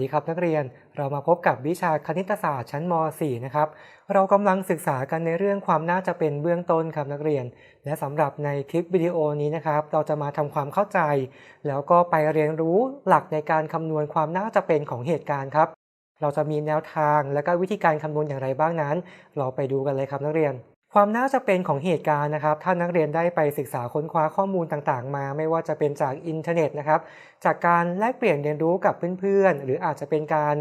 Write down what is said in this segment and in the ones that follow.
ดีครับนักเรียนเรามาพบกับวิชาคณิตศาสตร์ชั้นม .4 นะครับ เรากำลังศึกษากันในเรื่องความน่าจะเป็นเบื้องต้นครับนักเรียน และสำหรับในคลิปวิดีโอนี้นะครับ เราจะมาทำความเข้าใจ แล้วก็ไปเรียนรู้หลักในการคำนวณความน่าจะเป็นของเหตุการณ์ครับ เราจะมีแนวทางและก็วิธีการคำนวณอย่างไรบ้างนั้น เราไปดูกันเลยครับนักเรียน ความน่าจะเป็นของเหตุการณ์นะครับ ถ้านักเรียนได้ไปศึกษาค้นคว้าข้อมูลต่างๆ มา ไม่ว่าจะเป็นจากอินเทอร์เน็ตนะครับ จากการแลกเปลี่ยนเรียนรู้กับเพื่อนๆ หรืออาจจะเป็นการ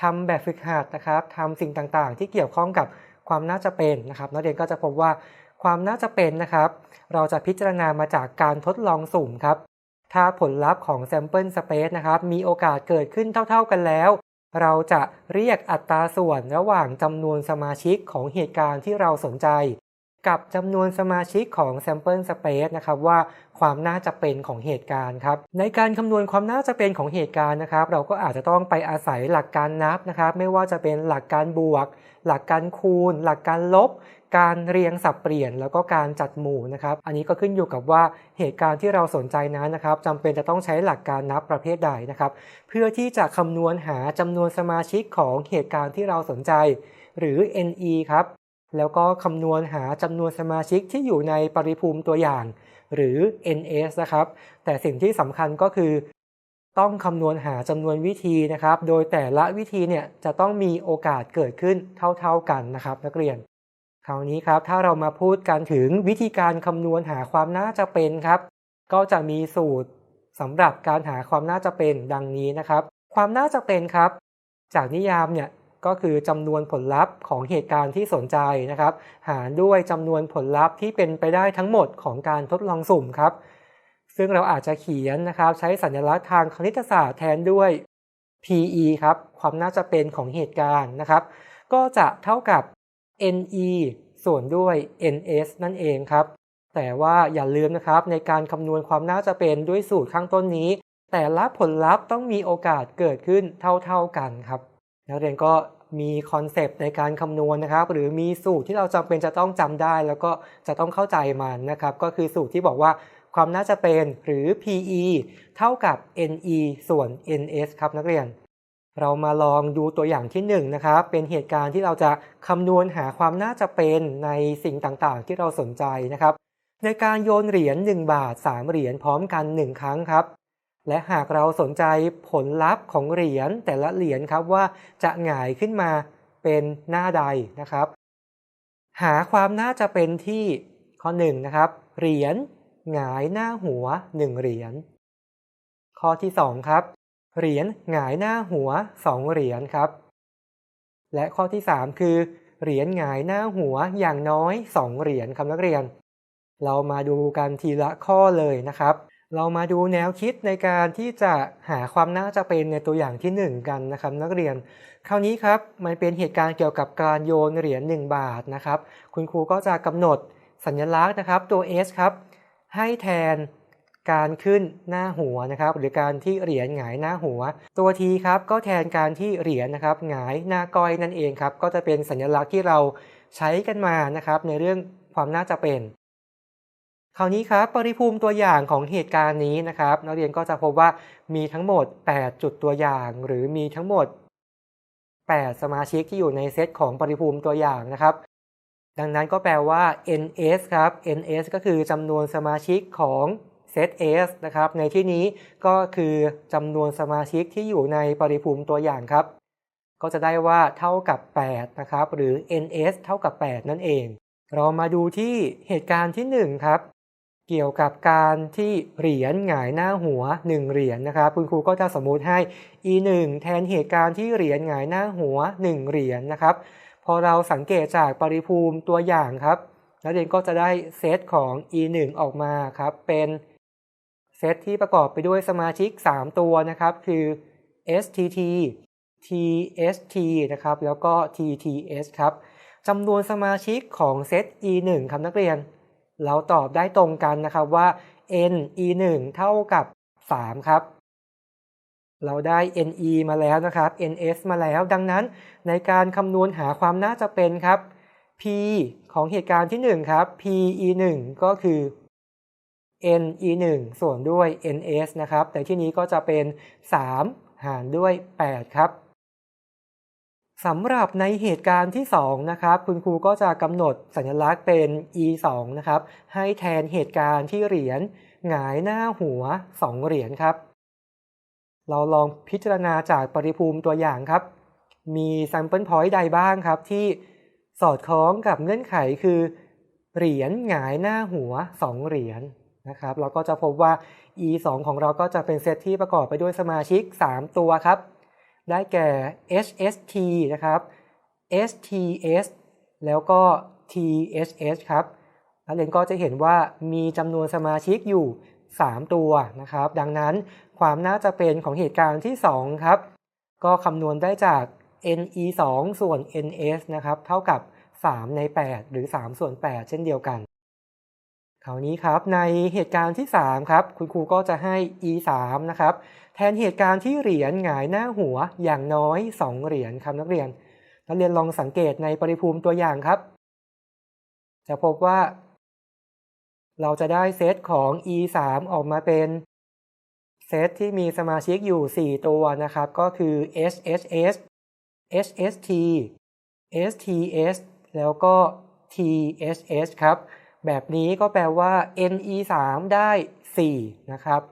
ทำแบบฝึกหัดนะครับทำสิ่งต่างๆ ที่เกี่ยวข้องกับความน่าจะเป็นนะครับ นักเรียนก็จะพบว่าความน่าจะเป็นนะครับ เราจะพิจารณามาจากการทดลองสุ่มครับ ถ้าผลลัพธ์ของ Sample Space นะครับ มีโอกาสเกิดขึ้นเท่า ๆกันแล้ว เราจะเรียกอัตราส่วนระหว่างจำนวนสมาชิกของเหตุการณ์ที่เราสนใจ กับจำนวนสมาชิกของ Sample Space นะครับว่าความน่าจะเป็นของเหตุการณ์ครับ ในการคำนวณความน่าจะเป็นของเหตุการณ์นะครับ เราก็อาจจะต้องไปอาศัยหลักการนับนะครับ ไม่ว่าจะเป็นหลักการบวก หลักการคูณ หลักการลบ การเรียงสับเปลี่ยนแล้วก็การจัดหมู่นะครับอันนี้ก็ขึ้นอยู่กับว่าเหตุการณ์ที่เราสนใจนั้นนะครับจำเป็นจะต้องใช้หลักการนับประเภทใดนะครับ เพื่อที่จะคำนวณหาจำนวนสมาชิกของเหตุการณ์ที่เราสนใจ หรือ NE ครับแล้วก็คำนวณหาจำนวนสมาชิกที่อยู่ในปริภูมิตัวอย่าง หรือ NS นะครับ แต่สิ่งที่สำคัญก็คือ ต้องคำนวณหาจำนวนวิธีนะครับ โดยแต่ละวิธีเนี่ยจะต้องมีโอกาสเกิดขึ้นเท่าๆกันนะครับ นักเรียน คราวนี้ครับถ้าเรามาพูดกันถึงวิธีการคำนวณหาความน่าจะเป็นครับ ก็จะมีสูตรสำหรับการหาความน่าจะเป็นดังนี้นะครับ ความน่าจะเป็นครับ จากนิยามเนี่ยก็คือจำนวนผลลัพธ์ของเหตุการณ์ที่สนใจนะครับ หารด้วยจำนวนผลลัพธ์ที่เป็นไปได้ทั้งหมดของการทดลองสุ่มครับ ซึ่งเราอาจจะเขียนนะครับ ใช้สัญลักษณ์ทางคณิตศาสตร์แทนด้วย PE ครับ ความน่าจะเป็นของเหตุการณ์นะครับ ก็จะเท่ากับ NE ส่วนด้วย NS นั่นเองครับ แต่ว่าอย่าลืมนะครับในการคำนวณความน่าจะเป็นด้วยสูตรข้างต้นนี้ แต่ละผลลัพธ์ต้องมีโอกาสเกิดขึ้นเท่าๆกันครับ นักเรียนก็มีคอนเซปต์ในการคำนวณนะครับ หรือมีสูตรที่เราจำเป็นจะต้องจำได้ แล้วก็จะต้องเข้าใจมันนะครับ ก็คือสูตรที่บอกว่าความน่าจะเป็นหรือ PE เท่ากับ NE ส่วน NS ครับนักเรียน เรามาลองดูตัวอย่างที่1นนะครับ เป็นเหตุการณ์ที่เราจะคำนวณหาความน่าจะเป็นในสิ่งต่างๆ ที่เราสนใจนะครับ ในการโยนเหรียญ1บาท 3 เหรียญพร้อมกัน 1 ครั้งครับ และหากเราสนใจผลลัพธ์ของเหรียญแต่ละเหรียญครับว่าจะหงายขึ้นมาเป็นหน้าใดนะครับ หาความน่าจะเป็นที่ข้อ1นะครับ เหรียญหงายหน้าหัว 1 เหรียญข้อที่ 2 ครับ เหรียญหงายหน้าหัว 2 เหรียญครับ และข้อที่ 3 คือ เหรียญหงายหน้าหัวอย่างน้อย 2 เหรียญครับนักเรียน เรามาดูกันทีละข้อเลยนะครับ เรามาดูแนวคิดในการที่จะหาความน่าจะเป็นในตัวอย่างที่ 1 กันนะครับ นักเรียน คราวนี้ครับมันเป็นเหตุการณ์เกี่ยวกับการโยนเหรียญ1บาทนะครับ คุณครูก็จะกำหนดสัญลักษณ์นะครับตัว S ครับให้แทน การขึ้นหน้าหัวนะครับ หรือการที่เหรียญหงายหน้าหัว ตัว T ครับก็แทนการที่เหรียญนะครับหงายหน้าก้อยนั่นเองครับก็จะเป็นสัญลักษณ์ที่เราใช้กันมานะครับ ในเรื่องความน่าจะเป็น คราวนี้ครับปริภูมิตัวอย่างของเหตุการณ์นี้นะครับ นักเรียนก็จะพบว่ามีทั้งหมด 8 จุดตัวอย่าง หรือมีทั้งหมด 8 สมาชิกที่อยู่ในเซตของปริภูมิตัวอย่างนะครับดังนั้นก็แปลว่า ns ครับ ns ก็คือจำนวนสมาชิกของ เซต S นะครับ ในที่นี้ก็คือจำนวนสมาชิกที่อยู่ในปริภูมิตัวอย่างครับ ก็จะได้ว่าเท่ากับ 8 นะครับ หรือ ns เท่ากับ 8 นั่นเอง เรามาดูที่เหตุการณ์ที่ 1 ครับ เกี่ยวกับการที่เหรียญหงายหน้าหัว 1 เหรียญนนะครับ คุณครูก็จะสมมุติให้ e 1แทนเหตุการณ์ที่เหรียญหงายหน้าหัว 1 เหรียญนนะครับ พอเราสังเกตจากปริภูมิตัวอย่างครับนักเรียนก็จะได้เซตของ e 1ออกมาครับเป็น ซตที่ประกอบไปด้วยสมาชิก 3 ตัวนะครับ คือ STT TST นะครับ แล้วก็ TTS ครับจำนวนสมาชิกของเซต E 1 ครับนักเรียน เราตอบได้ตรงกันนะครับว่า N E 1 เท่ากับ 3 ครับ เราได้ NE มาแล้วนะครับ NS มาแล้ว ดังนั้นในการคำนวณหาความน่าจะเป็นครับ P ของเหตุการณ์ที่ 1 ครับ P E 1 ก็คือ n e 1 ส่วนด้วย ns นะครับ แต่ที่นี้ก็จะเป็น 3 หารด้วย 8 ครับสำหรับในเหตุการณ์ที่ 2 นะครับ คุณครูก็จะกำหนดสัญลักษณ์เป็น e 2 นะครับ ให้แทนเหตุการณ์ที่เหรียญหงายหน้าหัว 2 เหรียญครับ เราลองพิจารณาจากปริภูมิตัวอย่างครับ มี sample point ใดบ้างครับ ที่สอดคล้องกับเงื่อนไขคือ เหรียญหงายหน้าหัว 2 เหรียญ นะครับเราก็จะพบว่า e 2ของเราก็จะเป็นเซตที่ประกอบไปด้วยสมาชิก 3 ตัวครับ ได้แก่ HST นะครับ STS แล้วก็ THS ครับนักเรียนก็จะเห็นว่ามีจำนวนสมาชิกอยู่ 3 ตัวนะครับ ดังนั้นความน่าจะเป็นของเหตุการณ์ที่ 2 ครับ ก็คำนวณได้จาก NE 2 ส่วน NS นะครับ เท่ากับ 3 ใน 8 หรือ 3 ส่วน 8 เช่นเดียวกัน คราวนี้ครับในเหตุการณ์ที่ 3 ครับ คุณครูก็จะให้ E 3นะครับ แทนเหตุการณ์ที่เหรียญหงายหน้าหัวอย่างน้อย 2 เหรียญครับนักเรียน นักเรียนลองสังเกตในปริภูมิตัวอย่างครับ จะพบว่า เราจะได้เซตของ E 3ออกมาเป็นเซตที่มีสมาชิกอยู่ 4 ตัวนะครับ ก็คือ HHS HST STS แล้วก็ THS ครับ แบบนี้ก็แปลว่า NE 3ได้4นะครับ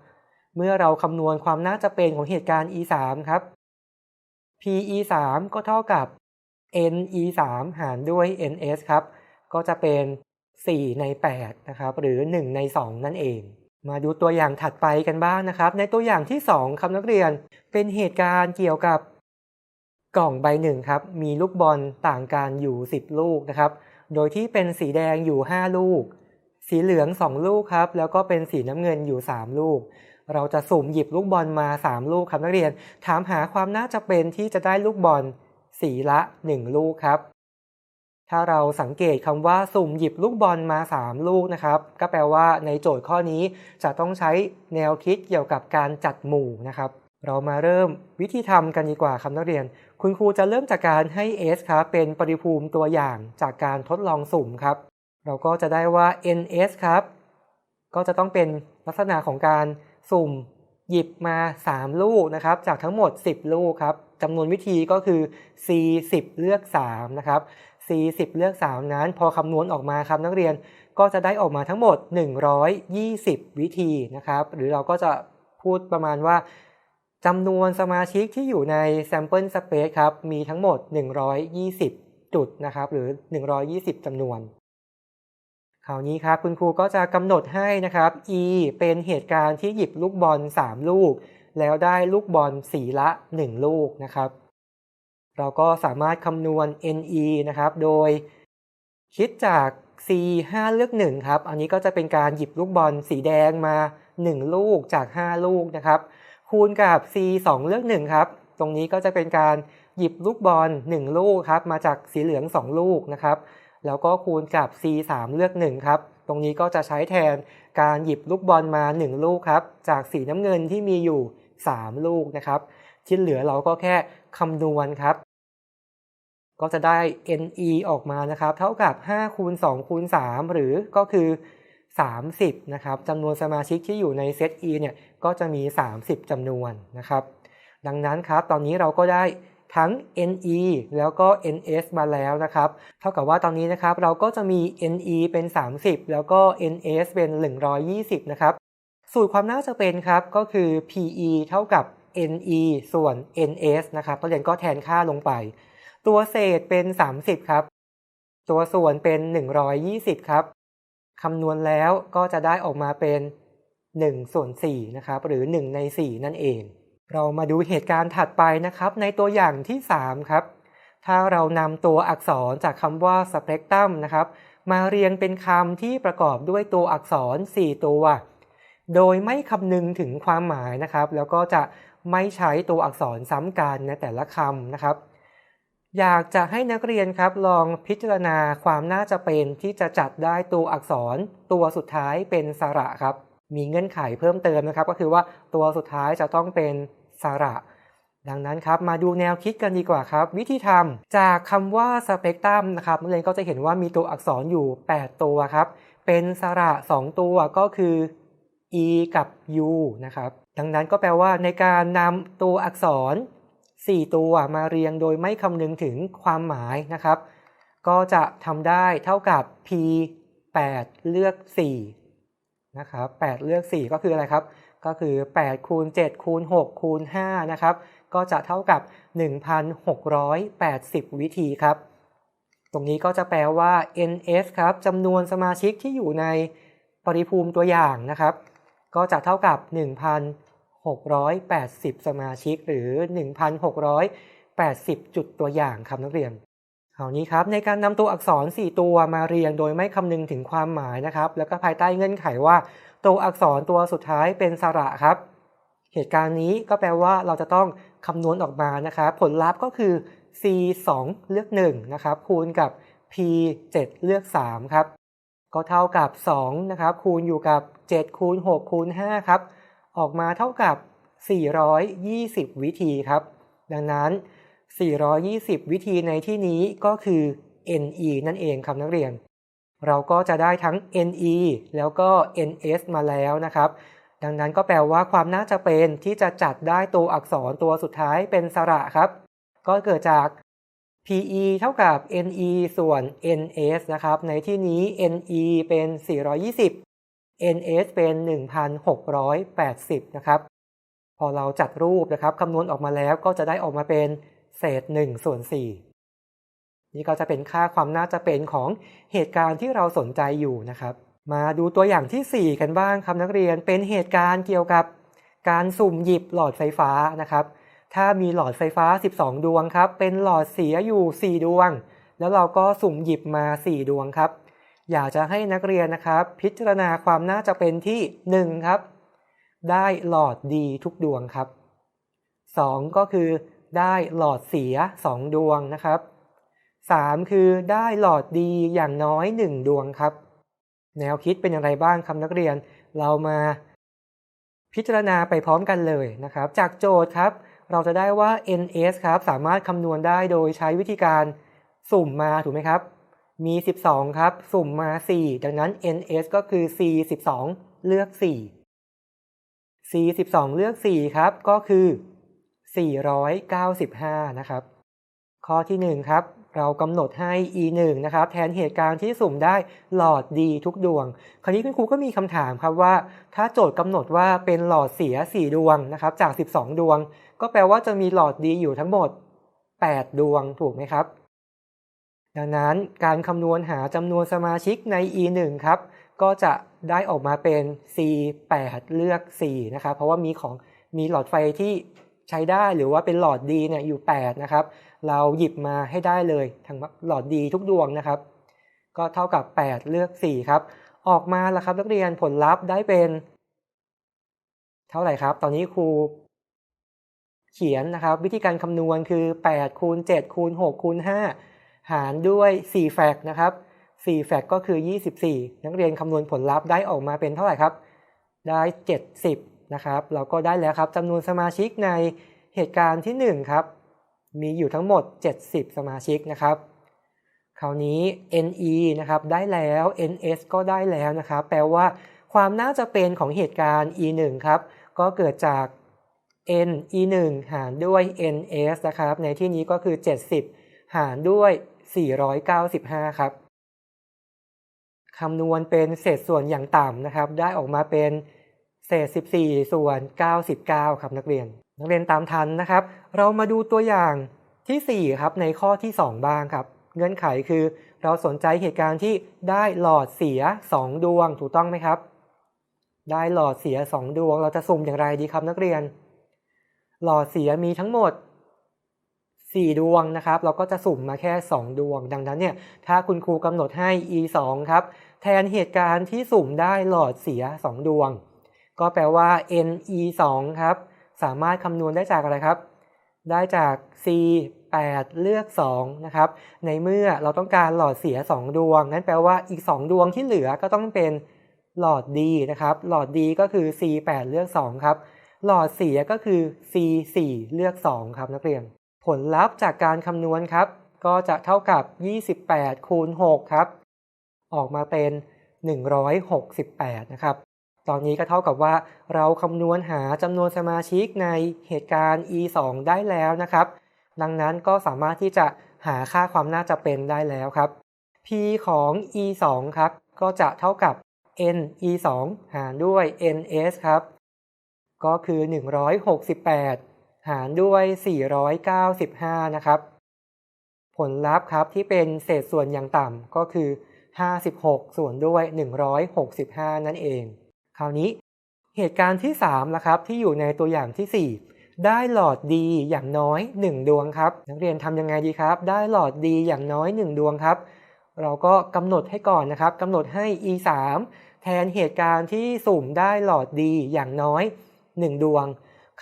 เมื่อเราคำนวณความน่าจะเป็นของเหตุการณ์ E 3ครับ PE 3ก็เท่ากับ NE 3หารด้วย NS ครับ ก็จะเป็น 4 ใน 8 นะครับ หรือ 1 ใน 2 นั่นเอง มาดูตัวอย่างถัดไปกันบ้างนะครับ ในตัวอย่างที่ 2ครับนักเรียน เป็นเหตุการณ์เกี่ยวกับกล่องใบหนึ่งครับ มีลูกบอลต่างกันอยู่ 10 ลูกนะครับ โดยที่เป็นสีแดงอยู่ 5 ลูก สีเหลือง 2 ลูกครับ แล้วก็เป็นสีน้ำเงินอยู่ 3 ลูก เราจะสุ่มหยิบลูกบอลมา 3 ลูกครับนักเรียน ถามหาความน่าจะเป็นที่จะได้ลูกบอลสีละ 1 ลูกครับ ถ้าเราสังเกตคำว่าสุ่มหยิบลูกบอลมา 3 ลูกนะครับ ก็แปลว่าในโจทย์ข้อนี้จะต้องใช้แนวคิดเกี่ยวกับการจัดหมู่นะครับ เรามาเริ่มวิธีทำกันดีกว่าครับนักเรียน คุณครูจะเริ่มจากการให้ S ครับเป็นปริภูมิตัวอย่างจากการทดลองสุ่มครับ เราก็จะได้ว่า NS ครับ ก็จะต้องเป็นลักษณะของการสุ่มหยิบมา 3 ลูกนะครับ จากทั้งหมด 10 ลูกครับจำนวนวิธีก็คือ C 10 เลือก 3 นะครับ C 10 เลือก 3 นั้น พอคำนวณออกมาครับนักเรียนก็จะได้ออกมาทั้งหมด 120 วิธีนะครับ หรือเราก็จะพูดประมาณว่า จำนวนสมาชิกที่อยู่ใน sample space ครับ มีทั้งหมด 120 จุดนะครับ หรือ 120จำนวน คราวนี้ครับ คุณครูก็จะกำหนดให้นะครับ e เป็นเหตุการณ์ที่หยิบลูกบอล 3 ลูก แล้วได้ลูกบอลสีละ 1 ลูกนะครับ เราก็สามารถคำนวณ ne นะครับ โดยคิดจาก c 5 เลือก 1 ครับ อันนี้ก็จะเป็นการหยิบลูกบอลสีแดงมา 1 ลูกจาก 5 ลูกนะครับ คูณกับ c 2 เลือก1ครับ ตรงนี้ก็จะเป็นการหยิบลูกบอล 1 ลูกครับ มาจากสีเหลือง 2 ลูกนะครับ แล้วก็คูณกับ c 3เลือก1ครับ ตรงนี้ก็จะใช้แทนการหยิบลูกบอลมา 1 ลูกครับ จากสีน้ำเงินที่มีอยู่ 3 ลูกนะครับ ที่เหลือเราก็แค่คำนวณครับ ก็จะได้ ne ออกมานะครับ เท่ากับ5คูณ2คูณ3หรือก็คือ 30นะครับจำนวนสมาชิกที่อยู่ในเซต e เนี่ยก็จะมี 30จำนวนนะครับ ดังนั้นครับตอนนี้เราก็ได้ทั้ง ne แล้วก็ ns มาแล้วนะครับ เท่ากับว่าตอนนี้นะครับเราก็จะมี ne เป็น 30 แล้วก็ ns เป็น 120 นะครับ สูตรความน่าจะเป็นครับก็คือ pe เท่ากับ ne ส่วน ns นะครับนักเรียนก็แทนค่าลงไป ตัวเศษเป็น 30 ครับ ตัวส่วนเป็น 120 ครับ คำนวณแล้วก็จะได้ออกมาเป็น1ส่วน4นะครับหรือ 1 ใน 4 นั่นเอง เรามาดูเหตุการณ์ถัดไปนะครับ ในตัวอย่างที่ 3 ครับ ถ้าเรานำตัวอักษรจากคำว่า spectrum นะครับ มาเรียงเป็นคำที่ประกอบด้วยตัวอักษร 4 ตัว โดยไม่คำนึงถึงความหมายนะครับ แล้วก็จะไม่ใช้ตัวอักษรซ้ำกันในแต่ละคำนะครับ อยากจะให้นักเรียนครับลองพิจารณาความน่าจะเป็นที่จะจัดได้ตัวอักษร ตัวสุดท้ายเป็นสระครับ มีเงื่อนไขเพิ่มเติมนะครับ ก็คือว่าตัวสุดท้ายจะต้องเป็นสระ ดังนั้นครับมาดูแนวคิดกันดีกว่าครับ วิธีทำจากคำว่าสเปกตรัมนะครับนักเรียนก็จะเห็นว่ามีตัวอักษรอยู่ 8 ตัวครับ เป็นสระ 2 ตัวก็คือ e กับ u นะครับดังนั้นก็แปลว่าในการนำตัวอักษร 4 ตัวมาเรียงโดยไม่คำนึงถึงความหมายนะครับ ก็จะทำได้เท่ากับ p 8 เลือก4นะครับ8เลือก 4 ก็คืออะไรครับ ก็คือ8คูณ7คูณ6คูณ5นะครับ ก็จะเท่ากับ 1,680 วิธีครับ ตรงนี้ก็จะแปลว่า ns ครับจำนวนสมาชิกที่อยู่ในปริภูมิตัวอย่างนะครับ ก็จะเท่ากับ 1,680 สมาชิกหรือ 1,680 จุดตัวอย่างครับนักเรียนคราวนี้ครับในการนำตัวอักษร 4 ตัวมาเรียงโดยไม่คำนึงถึงความหมายนะครับ แล้วก็ภายใต้เงื่อนไขว่า ตัวอักษรตัวสุดท้ายเป็นสระครับ เหตุการณ์นี้ก็แปลว่าเราจะต้องคำนวณออกมานะครับ ผลลัพธ์ก็คือ c 2เลือก1นะครับคูณกับ p 7เลือก3ครับก็เท่ากับ2นะครับคูณอยู่กับ 7 คูณ 6 คูณ 5 ครับ ออกมาเท่ากับ 420 วิธีครับ ดังนั้น 420 วิธีในที่นี้ก็คือ NE นั่นเองครับนักเรียน เราก็จะได้ทั้ง NE แล้วก็ NS มาแล้วนะครับ ดังนั้นก็แปลว่าความน่าจะเป็นที่จะจัดได้ตัวอักษรตัวสุดท้ายเป็นสระครับ ก็เกิดจาก PE เท่ากับ NE ส่วน NS นะครับ ในที่นี้ NE เป็น 420 NS เป็น 1,680 นะครับ พอเราจัดรูปนะครับคำนวณออกมาแล้วก็จะได้ออกมาเป็นเศษ1ส่วน4นี่ก็จะเป็นค่าความน่าจะเป็นของเหตุการณ์ที่เราสนใจอยู่นะครับ มาดูตัวอย่างที่ 4 กันบ้างครับนักเรียนเป็นเหตุการณ์เกี่ยวกับการสุ่มหยิบหลอดไฟฟ้านะครับ ถ้ามีหลอดไฟฟ้า 12 ดวงครับ เป็นหลอดเสียอยู่ 4 ดวง แล้วเราก็สุ่มหยิบมา 4 ดวงครับ อยากจะให้นักเรียนนะครับ พิจารณาความน่าจะเป็นที่ 1 ครับ ได้หลอดดีทุกดวงครับ 2 ก็คือ ได้หลอดเสีย 2 ดวงนะครับ 3 คือได้หลอดดีอย่างน้อย 1 ดวงครับ แนวคิดเป็นอย่างไรบ้างครับนักเรียนเรามาพิจารณาไปพร้อมกันเลยนะครับ จากโจทย์ครับ เราจะได้ว่า ns ครับสามารถคำนวณได้โดยใช้วิธีการสุ่มมาถูกไหมครับ มี 12 ครับ สุ่มมา 4 ดังนั้น ns ก็คือ c 12 เลือก 4 c 12 เลือก 4 ครับ ก็คือ 495 นะครับ ข้อที่ 1 ครับเรากำหนดให้ e 1นะครับ แทนเหตุการณ์ที่สุ่มได้หลอดดีทุกดวง คราวนี้คุณครูก็มีคำถามครับว่า ถ้าโจทย์กำหนดว่าเป็นหลอดเสีย 4 ดวงนะครับ จาก 12 ดวง ก็แปลว่าจะมีหลอดดีอยู่ทั้งหมด 8 ดวงถูกไหมครับ ดังนั้นการคำนวณหาจำนวนสมาชิกใน e 1 ครับ ก็จะได้ออกมาเป็น c 8 เลือก 4 นะครับ เพราะว่ามีของมีหลอดไฟที่ใช้ได้หรือว่าเป็นหลอดดีเนี่ยอยู่ 8 นะครับ เราหยิบมาให้ได้เลยทั้งหลอดดีทุกดวงนะครับ ก็เท่ากับ 8 เลือก 4 ครับ ออกมาแล้วครับนักเรียนผลลัพธ์ได้เป็น เท่าไหร่ครับ ตอนนี้ครูเขียนนะครับ วิธีการคำนวณคือ8คูณ7คูณ6คูณ5 หารด้วย 4 แฟกนะครับ 4 แฟกก็คือ 24 นักเรียนคำนวณผลลัพธ์ได้ออกมาเป็นเท่าไหร่ครับ ได้ 70 นะครับ เราก็ได้แล้วครับจำนวนสมาชิกในเหตุการณ์ที่ 1 ครับ มีอยู่ทั้งหมด 70 สมาชิกนะครับ คราวนี้ NE นะครับได้แล้ว NS ก็ได้แล้วนะครับ แปลว่าความน่าจะเป็นของเหตุการณ์ E1 ครับ ก็เกิดจาก N E1 หารด้วย NS นะครับ ในที่นี้ก็คือ 70 หารด้วย 495 ครับคำนวณเป็นเศษส่วนอย่างต่ำนะครับ ได้ออกมาเป็นเศษ 14 ส่วน 99 ครับนักเรียน นักเรียนตามทันนะครับ เรามาดูตัวอย่างที่ 4 ครับในข้อที่ 2 บ้างครับ เงื่อนไขคือเราสนใจเหตุการณ์ที่ได้หลอดเสีย 2 ดวงถูกต้องไหมครับ ได้หลอดเสีย 2 ดวง เราจะสุ่มอย่างไรดีครับนักเรียน หลอดเสียมีทั้งหมด 4 ดวงนะครับ เราก็จะสุ่มมาแค่ 2 ดวง ดังนั้นเนี่ย ถ้าคุณครูกำหนดให้ e 2ครับ แทนเหตุการณ์ที่สุ่มได้หลอดเสีย 2 ดวง ก็แปลว่า n e 2ครับ สามารถคำนวณได้จากอะไรครับ ได้จาก c 8 เลือก 2 นะครับ ในเมื่อเราต้องการหลอดเสีย 2 ดวง นั้นแปลว่าอีก 2 ดวงที่เหลือก็ต้องเป็นหลอดดีนะครับ หลอดดีก็คือ c 8 เลือก 2 ครับ หลอดเสียก็คือ c 4 เลือก 2 ครับนักเรียน ผลลัพธ์จากการคำนวณครับ ก็จะเท่ากับ 28 คูณ 6 ครับ ออกมาเป็น 168 นะครับ ตอนนี้ก็เท่ากับว่าเราคำนวณหาจำนวนสมาชิกในเหตุการณ์ e 2ได้แล้วนะครับ ดังนั้นก็สามารถที่จะหาค่าความน่าจะเป็นได้แล้วครับ p ของ e 2ครับ ก็จะเท่ากับ n e 2หารด้วย ns ครับ ก็คือ 168 หารด้วย 495 นะครับ ผลลัพธ์ครับที่เป็นเศษส่วนอย่างต่ำก็คือ 56 ส่วนด้วย 165 นั่นเอง คราวนี้เหตุการณ์ที่3ละครับที่อยู่ในตัวอย่างที่ 4 ได้หลอดดีอย่างน้อย 1 ดวงครับ นักเรียนทำยังไงดีครับ ได้หลอดดีอย่างน้อย 1 ดวงครับ เราก็กำหนดให้ก่อนนะครับกำหนดให้ e 3แทนเหตุการณ์ที่สุ่มได้หลอดดีอย่างน้อย 1 ดวง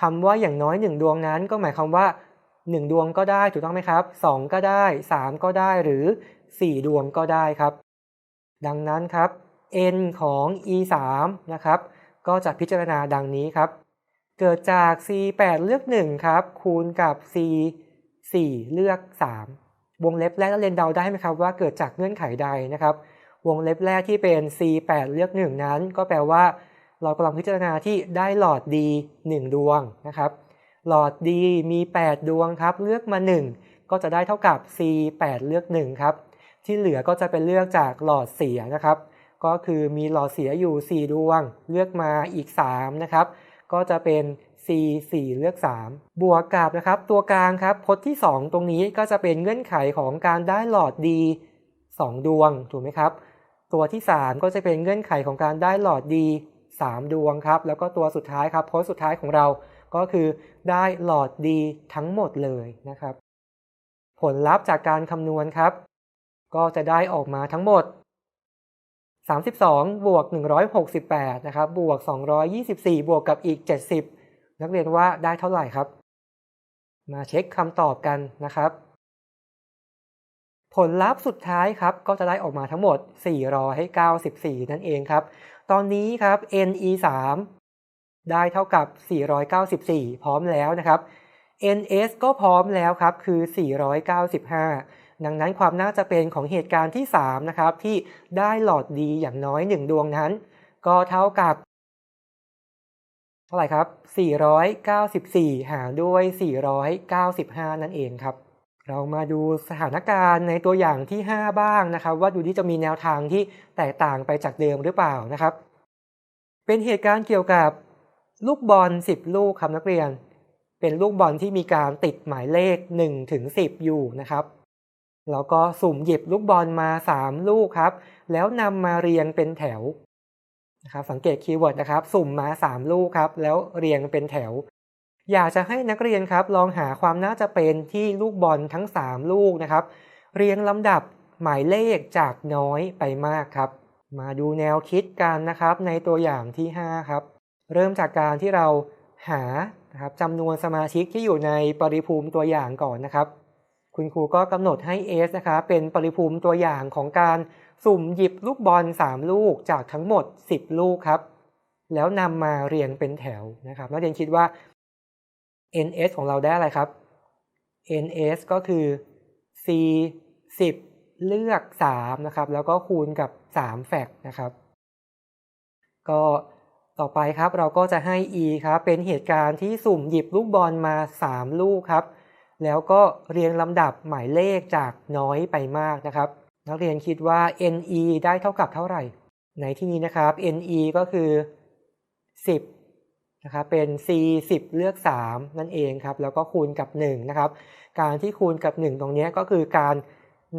คำว่าอย่างน้อย 1 ดวงนั้น ก็หมายความว่า 1 ดวงก็ได้ถูกต้องไหมครับ 2 ก็ได้ 3 ก็ได้หรือ 4 ดวงก็ได้ครับ ดังนั้นครับ n ของ e 3นะครับ ก็จะพิจารณาดังนี้ครับ เกิดจาก c 8เลือก 1 ครับ คูณกับ c 4 เลือก 3 วงเล็บแรกนักเรียนเดาได้ไหมครับว่าเกิดจากเงื่อนไขใดนะครับ วงเล็บแรกที่เป็น c 8เลือก 1 นั้น ก็แปลว่า เรากำลังพิจารณาที่ได้หลอดดี1ดวงนะครับหลอดดีมี 8 ดวงครับ เลือกมา 1 ก็จะได้เท่ากับ c 8 เลือก1ครับที่เหลือก็จะเป็นเลือกจากหลอดเสียนะครับ ก็คือมีหลอดเสียอยู่ 4 ดวง เลือกมาอีก 3 นะครับ ก็จะเป็น c 4 เลือก 3 บวกกับนะครับ ตัวกลางครับพจน์ที่ 2 ตรงนี้ก็จะเป็นเงื่อนไขของการได้หลอดดี 2 ดวงถูกไหมครับ ตัวที่ 3 ก็จะเป็นเงื่อนไขของการได้หลอดดี 3 ดวงครับ แล้วก็ตัวสุดท้ายครับโพจน์สุดท้ายของเราก็คือได้หลอดดีทั้งหมดเลยนะครับ ผลลัพธ์จากการคำนวณครับ ก็จะได้ออกมาทั้งหมด 32 บวก 168 นะครับ บวก 224 บวกกับอีก 70 นักเรียนว่าได้เท่าไหร่ครับ มาเช็คคำตอบกันนะครับ ผลลัพธ์สุดท้ายครับก็จะได้ออกมาทั้งหมด 494 นั่นเองครับ ตอนนี้ครับ NE 3ได้เท่ากับ 494 พร้อมแล้วนะครับ NS ก็พร้อมแล้วครับคือ 495 ดังนั้นความน่าจะเป็นของเหตุการณ์ที่ 3 นะครับ ที่ได้หลอดดีอย่างน้อย 1 ดวงนั้น ก็เท่ากับ เท่าไหร่ครับ 494 หารด้วย 495 นั่นเองครับ เรามาดูสถานการณ์ในตัวอย่างที่ 5 บ้างนะครับ ว่าดูที่จะมีแนวทางที่แตกต่างไปจากเดิมหรือเปล่านะครับ เป็นเหตุการณ์เกี่ยวกับลูกบอล 10 ลูกครับนักเรียน เป็นลูกบอลที่มีการติดหมายเลข1ถึง10 อยู่นะครับแล้วก็สุ่มหยิบลูกบอลมา 3 ลูกครับ แล้วนำมาเรียงเป็นแถวนะครับสังเกตคีย์เวิร์ดนะครับ สุ่มมา 3 ลูกครับ แล้วเรียงเป็นแถว อยากจะให้นักเรียนครับลองหาความน่าจะเป็นที่ลูกบอลทั้ง 3 ลูกนะครับ เรียงลำดับหมายเลขจากน้อยไปมากครับ มาดูแนวคิดกันนะครับในตัวอย่างที่ 5 ครับ เริ่มจากการที่เราหานะครับจำนวนสมาชิกที่อยู่ในปริภูมิตัวอย่างก่อนนะครับ คุณครูก็กำหนดให้ S นะครับเป็นปริภูมิตัวอย่างของการสุ่มหยิบลูกบอล 3 ลูกจากทั้งหมด 10 ลูกครับ แล้วนำมาเรียงเป็นแถวนะครับนักเรียนคิดว่า NS ของเราได้อะไรครับ NS ก็คือ C 10 เลือก 3 นะครับ แล้วก็คูณกับ 3 แฟกนะครับ ก็ต่อไปครับเราก็จะให้ e ครับเป็นเหตุการณ์ที่สุ่มหยิบลูกบอลมา 3 ลูกครับ แล้วก็เรียงลำดับหมายเลขจากน้อยไปมากนะครับ นักเรียนคิดว่า ne ได้เท่ากับเท่าไหร่ ในที่นี้นะครับ ne ก็คือ 10 นะครับเป็น c 10เลือก 3 นั่นเองครับแล้วก็คูณกับ1นะครับการที่คูณกับ 1 ตรงนี้ก็คือการ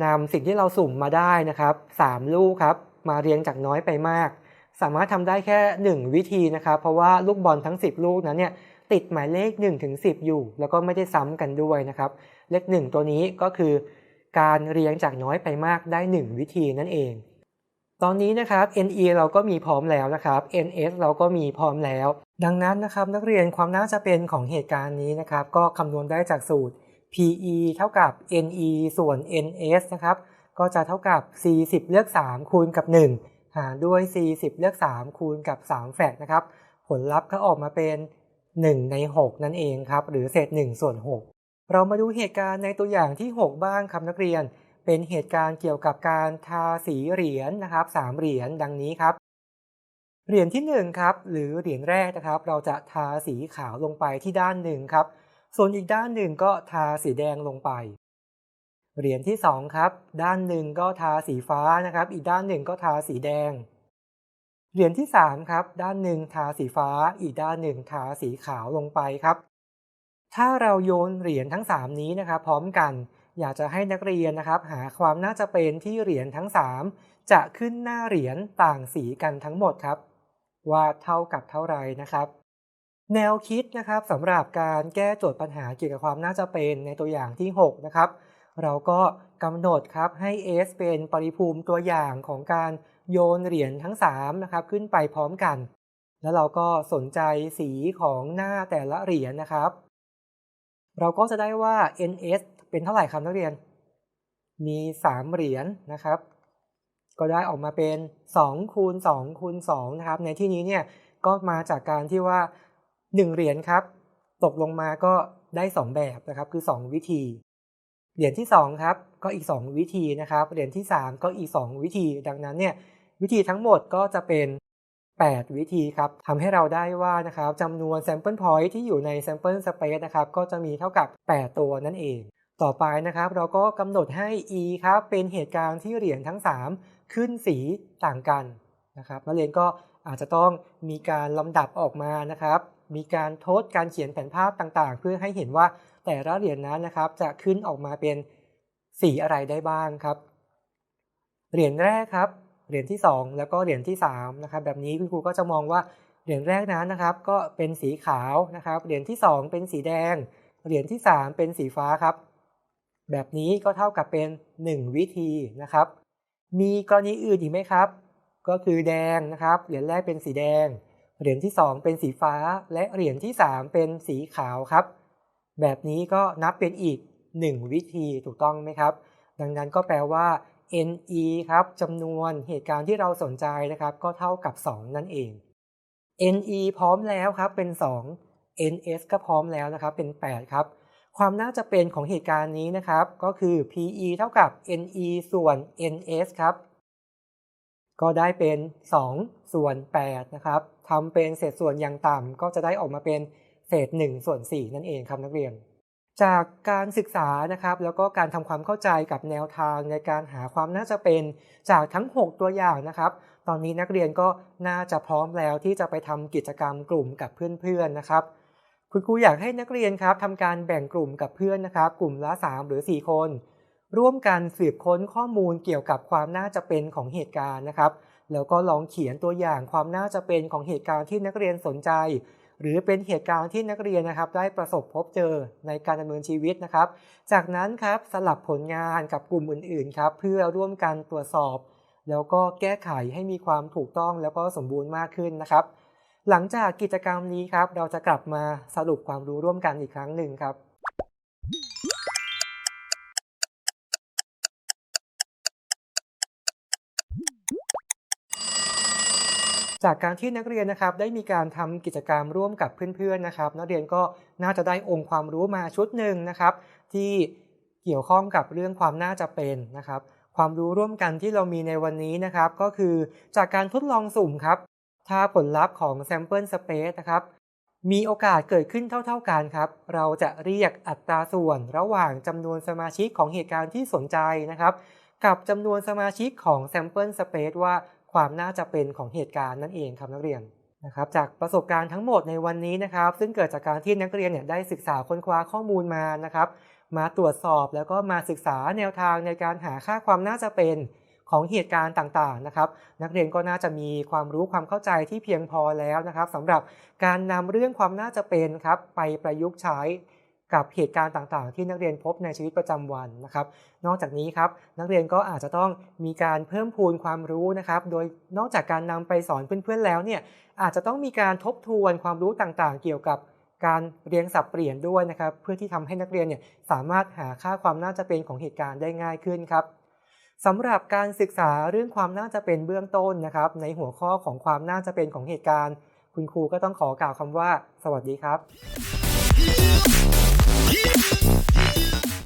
นำสิ่งที่เราสุ่มมาได้นะครับ 3 ลูกครับมาเรียงจากน้อยไปมาก สามารถทำได้แค่ 1 วิธีนะครับ เพราะว่าลูกบอลทั้ง 10 ลูกนั้นเนี่ยติดหมายเลข1ถึง10 อยู่ แล้วก็ไม่ได้ซ้ำกันด้วยนะครับ เลข 1 ตัวนี้ก็คือ การเรียงจากน้อยไปมากได้ 1 วิธีนั่นเอง ตอนนี้นะครับ NE เราก็มีพร้อมแล้วนะครับ NS เราก็มีพร้อมแล้ว ดังนั้นนะครับนักเรียนความน่าจะเป็นของเหตุการณ์นี้นะครับ ก็คำนวณได้จากสูตร PE เท่ากับ NE ส่วน NS นะครับ ก็จะเท่ากับ C 10เลือก 3 คูณกับ 1 หารด้วย C 10เลือก 3 คูณกับ 3 แฟกนะครับ ผลลัพธ์ก็ออกมาเป็น 1 ใน 6 นั่นเองครับ หรือเศษ 1 ส่วน 6 เรามาดูเหตุการณ์ในตัวอย่างที่ 6 บ้างครับนักเรียน เป็นเหตุการณ์เกี่ยวกับการทาสีเหรียญนะครับ3เหรียญดังนี้ครับ เหรียญที่1ครับหรือเหรียญแรกนะครับ เราจะทาสีขาวลงไปที่ด้านหนึ่งครับ ส่วนอีกด้านหนึ่งก็ทาสีแดงลงไป เหรียญที่2ครับด้านหนึ่งก็ทาสีฟ้านะครับ อีกด้านหนึ่งก็ทาสีแดง เหรียญที่3ครับด้านหนึ่งทาสีฟ้า อีกด้านหนึ่งทาสีขาวลงไปครับ ถ้าเราโยนเหรียญทั้ง 3 นี้นะครับ พร้อมกันอยากจะให้นักเรียนนะครับ หาความน่าจะเป็นที่เหรียญทั้ง 3 จะขึ้นหน้าเหรียญต่างสีกันทั้งหมดครับ ว่าเท่ากับเท่าไรนะครับ แนวคิดนะครับสำหรับการแก้โจทย์ปัญหาเกี่ยวกับความน่าจะเป็นในตัวอย่างที่ 6 นะครับ เราก็กำหนดครับให้ S เป็นปริภูมิตัวอย่างของการโยนเหรียญทั้ง3นะครับขึ้นไปพร้อมกัน แล้วเราก็สนใจสีของหน้าแต่ละเหรียญนะครับ เราก็จะได้ว่า NS เป็นเท่าไหร่ครับนักเรียน มี 3 เหรียญนะครับ ก็ได้ออกมาเป็น2คูณ2คูณ2นะครับ ในที่นี้เนี่ยก็มาจากการที่ว่า 1 เหรียญครับ ตกลงมาก็ได้ 2 แบบนะครับ คือ 2 วิธี เหรียญที่2ครับก็อีก 2 วิธีนะครับ เหรียญที่ 3 ก็อีก 2 วิธี ดังนั้นเนี่ยวิธีทั้งหมดก็จะเป็น 8 วิธีครับทำให้เราได้ว่านะครับจำนวน sample point ที่อยู่ใน sample space นะครับ ก็จะมีเท่ากับ 8 ตัวนั่นเอง ต่อไปนะครับ เราก็กำหนดให้ e ครับเป็นเหตุการณ์ที่เหรียญทั้ง 3 ขึ้นสีต่างกันนะครับนักเรียนก็อาจจะต้องมีการลำดับออกมานะครับ มีการทดการเขียนแผนภาพต่างๆ เพื่อให้เห็นว่าแต่ละเหรียญนั้นนะครับ จะขึ้นออกมาเป็นสีอะไรได้บ้างครับ เหรียญแรกครับ เหรียญที่ 2 แล้วก็เหรียญที่3นะครับแบบนี้คุณครูก็จะมองว่าเหรียญแรกนั้นนะครับ ก็เป็นสีขาวนะครับ เหรียญที่ 2 เป็นสีแดง เหรียญที่ 3 เป็นสีฟ้าครับ แบบนี้ก็เท่ากับเป็น 1 วิธีนะครับ มีกรณีอื่นอีกไหมครับ ก็คือแดงนะครับ เหรียญแรกเป็นสีแดง เหรียญที่ 2 เป็นสีฟ้า และเหรียญที่ 3 เป็นสีขาวครับ แบบนี้ก็นับเป็นอีก 1 วิธีถูกต้องไหมครับ ดังนั้นก็แปลว่า NE ครับจำนวนเหตุการณ์ที่เราสนใจนะครับ ก็เท่ากับ 2 นั่นเอง NE พร้อมแล้วครับเป็น 2 NS ก็พร้อมแล้วนะครับเป็น 8 ครับ ความน่าจะเป็นของเหตุการณ์นี้นะครับ ก็คือ PE เท่ากับ NE ส่วน NS ครับ ก็ได้เป็น 2 ส่วน 8 นะครับทำเป็นเศษส่วนอย่างต่ำก็จะได้ออกมาเป็นเศษ 1 ส่วน 4 นั่นเองครับนักเรียน จากการศึกษานะครับ แล้วก็การทำความเข้าใจกับแนวทางในการหาความน่าจะเป็นจากทั้ง 6 ตัวอย่างนะครับ ตอนนี้นักเรียนก็น่าจะพร้อมแล้วที่จะไปทำกิจกรรมกลุ่มกับเพื่อนๆนะครับ คุณครูอยากให้นักเรียนครับทำการแบ่งกลุ่มกับเพื่อนนะครับ กลุ่มละ 3 หรือ 4 คน ร่วมกันสืบค้นข้อมูลเกี่ยวกับความน่าจะเป็นของเหตุการณ์นะครับ แล้วก็ลองเขียนตัวอย่างความน่าจะเป็นของเหตุการณ์ที่นักเรียนสนใจ หรือเป็นเหตุการณ์ที่นักเรียนนะครับ ได้ประสบพบเจอในการดำเนินชีวิตนะครับ จากนั้นครับสลับผลงานกับกลุ่มอื่นๆครับเพื่อร่วมกันตรวจสอบ แล้วก็แก้ไขให้มีความถูกต้องแล้วก็สมบูรณ์มากขึ้นนะครับ หลังจากกิจกรรมนี้ครับ เราจะกลับมาสรุปความรู้ร่วมกันอีกครั้งหนึ่งครับ จากการที่นักเรียนนะครับได้มีการทำกิจกรรมร่วมกับเพื่อนๆนะครับ นักเรียนก็น่าจะได้องค์ความรู้มาชุดหนึ่งนะครับ ที่เกี่ยวข้องกับเรื่องความน่าจะเป็นนะครับความรู้ร่วมกันที่เรามีในวันนี้นะครับ ก็คือจากการทดลองสุ่มครับ ถ้าผลลัพธ์ของ sample space นะครับ มีโอกาสเกิดขึ้นเท่า ๆกันครับ เราจะเรียกอัตราส่วนระหว่างจำนวนสมาชิกของเหตุการณ์ที่สนใจนะครับ กับจำนวนสมาชิกของ sample space ว่าความน่าจะเป็นของเหตุการณ์นั่นเองครับนักเรียนนะครับจากประสบการณ์ทั้งหมดในวันนี้นะครับ ซึ่งเกิดจากการที่นักเรียนเนี่ยได้ศึกษาค้นคว้าข้อมูลมานะครับ มาตรวจสอบแล้วก็มาศึกษาแนวทางในการหาค่าความน่าจะเป็น ของเหตุการณ์ต่างๆนะครับ นักเรียนก็น่าจะมีความรู้ความเข้าใจที่เพียงพอแล้วนะครับสำหรับการนำเรื่องความน่าจะเป็นครับไปประยุกต์ใช้กับเหตุการณ์ต่างๆ ที่นักเรียนพบในชีวิตประจำวันนะครับ นอกจากนี้ครับนักเรียนก็อาจจะต้องมีการเพิ่มพูนความรู้นะครับ โดยนอกจากการนำไปสอนเพื่อนๆแล้วเนี่ยอาจจะต้องมีการทบทวนความรู้ต่างๆ เกี่ยวกับการเรียงสับเปลี่ยนด้วยนะครับ เพื่อที่ทำให้นักเรียนเนี่ยสามารถหาค่าความน่าจะเป็นของเหตุการณ์ได้ง่ายขึ้นครับ สำหรับการศึกษาเรื่องความน่าจะเป็นเบื้องต้นนะครับ ในหัวข้อของความน่าจะเป็นของเหตุการณ์ คุณครูก็ต้องขอกล่าวคำว่า สวัสดีครับ